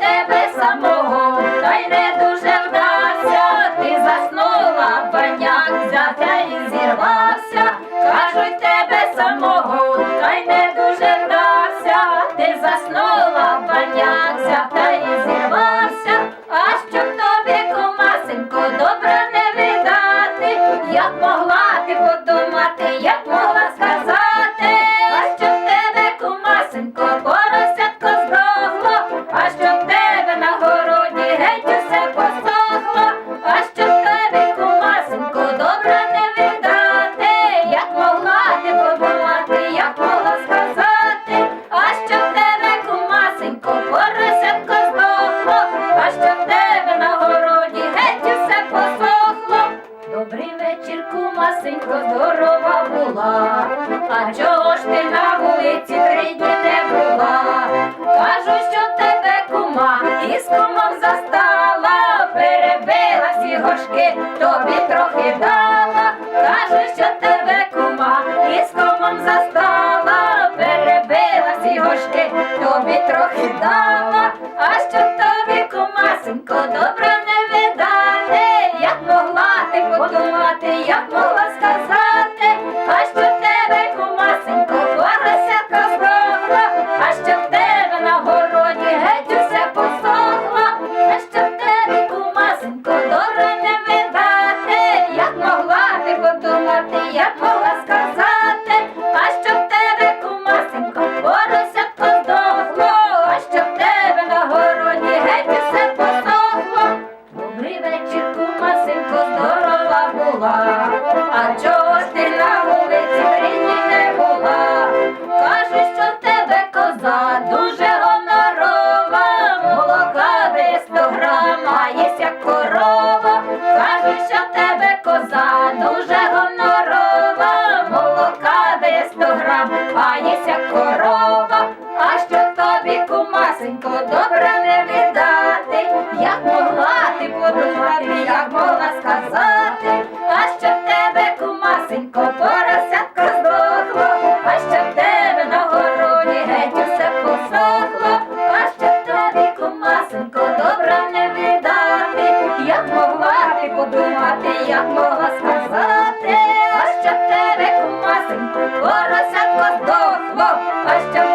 тебе самого, та й не дуже вдався, ти заснула, баняк взявся і зірвався, кажуть тебе самого, та й не дуже вдався, ти заснула. Масенько, здорова була, а чого ж ти на вулиці три дні не була? Кажу, що тебе кума із комом застала, перебила всі горшки, тобі трохи дала, кажу, що тебе кума із комом застала, перебила всі горшки, тобі трохи дала, а що подумати, як могла сказати, а що паслася корова, а що тобі, кумасенько, добре не видати, як могла ти подумати, як могла сказати, а що в тебе, кумасенько, поросятко здохло, а що в тебе на городі геть усе посохло, а що тобі, кумасенько, добре не видати, як могла ти подумати, як могла сказати. А що тебе, кумасенько, Поросятко здох. Baba, Pasta